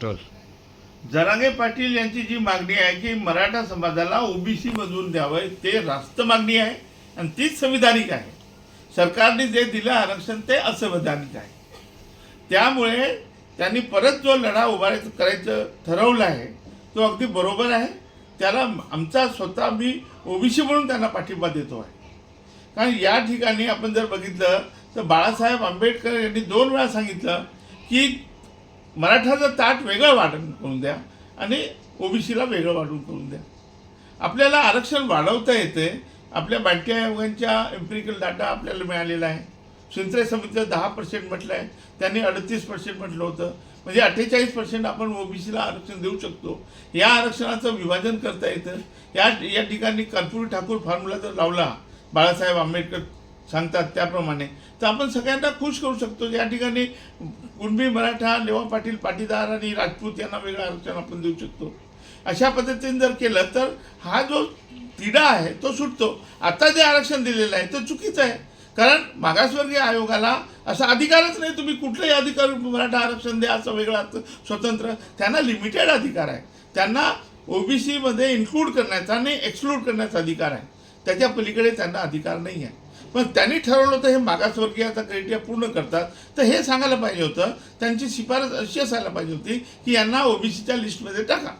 Toll Jarange Patil यांची जी मागणी आहे की मराठा समाजाला ओबीसी मधून द्यावं ते रास्त मागणी आहे आणि तीच संविधानिक आहे. सरकारने जे दिलं आरक्षण ते असंवैधानिक आहे. त्यामुळे त्यांनी परत जो लढा उभारायचं करायचं ठरवलं आहे तो अगदी बरोबर आहे. त्याला आमचा स्वतः मी ओबीसी म्हणून त्यांना पाठिंबा देतो आहे. कारण या ठिकाणी आपण जर बघितलं तर बाळासाहेब आंबेडकर यांनी दोन वेळा सांगितलं की मराठाचं ताट वेगळं वाटून करून द्या आणि ओबीसीला वेगळं वाटून करून द्या. आपल्याला आरक्षण वाढवता येते. आपल्या बाटके आयोगांच्या एम्पिरिकल डाटा आपल्याला मिळालेला आहे. सिंचय समितीचं दहा पर्सेंट म्हटलं आहे. त्यांनी अडतीस पर्सेंट म्हटलं होतं. म्हणजे अठ्ठेचाळीस पर्सेंट आपण ओबीसीला आरक्षण देऊ शकतो. या आरक्षणाचं विभाजन करता येतं. या या ठिकाणी कर्पूरी ठाकूर फॉर्म्युला जर लावला बाळासाहेब आंबेडकर सांगतात त्याप्रमाणे. तर आपण सगळ्यांना खुश करू शकतो. या ठिकाणी कुणबी मराठा लेवा पाटील पाटीदार आणि राजपूत यांना वेगळं आरक्षण आपण देऊ शकतो. अशा पद्धतीने जर केलं तर हा जो तिढा आहे तो सुटतो. आता जे आरक्षण दिलेलं आहे तो चुकीचं आहे. कारण मागासवर्गीय आयोगाला असा अधिकारच नाही तुम्ही कुठलाही अधिकार मराठा आरक्षण द्या असं वेगळं स्वतंत्र. त्यांना लिमिटेड अधिकार आहे. त्यांना ओबीसीमध्ये इन्क्लूड करण्याचा आणि एक्सक्लूड करण्याचा अधिकार आहे. त्याच्या पलीकडे त्यांना अधिकार नाही आहे. पण त्यांनी ठरवलं होतं हे मागासवर्गीयाचा क्रायटेरिया पूर्ण करतात. तर हे सांगायला पाहिजे होतं त्यांची शिफारस अशी असायला पाहिजे होती की यांना ओबीसीच्या लिस्टमध्ये टाका.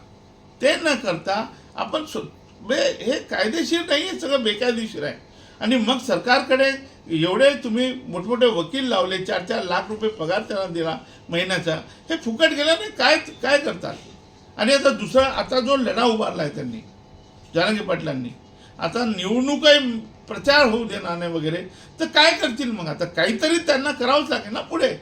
ते न करता आपण स्व- म्हणजे हे कायदेशीर नाही आहे सगळं बेकायदेशीर आहे. आणि मग सरकारकडे एवढे तुम्ही मोठमोठे वकील लावले चार चार लाख रुपये पगार त्यांना दिला महिन्याचा हे फुकट गेल्याने काय काय करतात? आणि आता दुसरा आता जो लढा उभारला आहे त्यांनी जानकी पाटलांनी आता निवडणूकही प्रचार होऊ देणार नाही वगैरे तर काय करतील मग? आता काहीतरी त्यांना करावंच लागेल ना पुढे.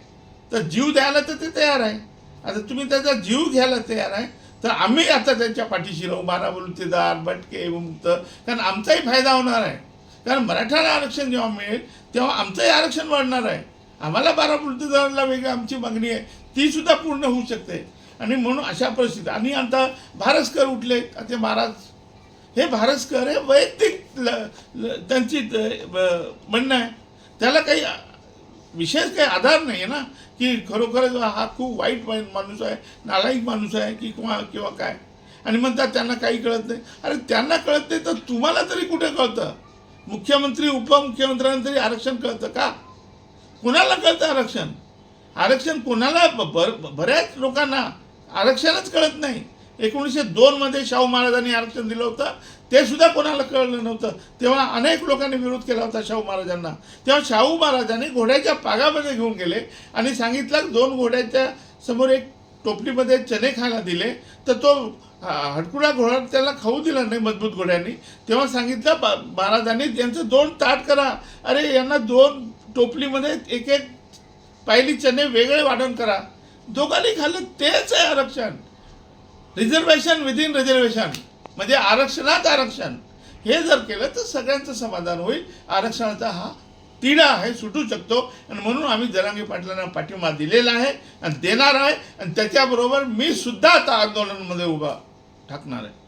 तर जीव द्यायला तर ते तयार आहे. आता तुम्ही त्याचा जीव घ्यायला तयार आहे तर आम्ही आता त्यांच्या पाठीशी राहू. बारा बलुतेदार भटके मुक्त कारण आमचाही फायदा होणार आहे. कारण मराठाला आरक्षण जेव्हा मिळेल तेव्हा आमचंही आरक्षण वाढणार आहे. आम्हाला बारा बलुतेदाराला वेगळी आमची मागणी आहे. तीसुद्धा पूर्ण होऊ शकते. आणि म्हणून अशा परिस्थिती आणि आता भारस्कर उठले. ते महाराज हे भारसकर हे वैयक्तिक ल- ल- त्यांची म्हणणं आहे. त्याला काही विशेष काही आधार नाही आहे ना की खरोखरच हा खूप वाईट माणूस आहे नालायक माणूस आहे की किंवा किंवा काय. आणि म्हणतात त्यांना काही कळत नाही. अरे त्यांना कळत नाही तर तुम्हाला तरी कुठे कळतं? मुख्यमंत्री उपमुख्यमंत्र्यांना तरी आरक्षण कळतं का? कुणाला कळतं आरक्षण? आरक्षण कोणाला ब- बर बऱ्याच लोकांना आरक्षणच कळत नाही. एकोणीसशे दोनमध्ये शाहू महाराजांनी आरक्षण दिलं होतं. ते सुद्धा कोणाला कळलं नव्हतं. तेव्हा अनेक लोकांनी विरोध केला होता शाहू महाराजांना. तेव्हा शाहू महाराजांनी घोड्याच्या पागामध्ये घेऊन गेले आणि सांगितलं दोन घोड्याच्या समोर एक टोपलीमध्ये चणे खायला दिले. तर तो हडकुडा घोडा त्याला खाऊ दिला नाही मजबूत घोड्यांनी. तेव्हा सांगितलं बा- महाराजांनी त्यांचं दोन ताट करा. अरे यांना दोन टोपलीमध्ये एक एक पायली चणे वेगळे वाढण करा. दोघांनी खाल्लं तेच आहे आरक्षण. रिझर्वेशन विदिन रिझर्वेशन म्हणजे आरक्षणात आरक्षण. हे जर केलं तर सगळ्यांचं समाधान होईल. आरक्षणाचा हा तिढा आहे सुटू शकतो. आणि म्हणून आम्ही जरांगी पाटलांना पाठिंबा दिलेला आहे आणि देणार आहे. आणि त्याच्याबरोबर मी सुद्धा आता आंदोलनमध्ये उभा ठाकणार आहे.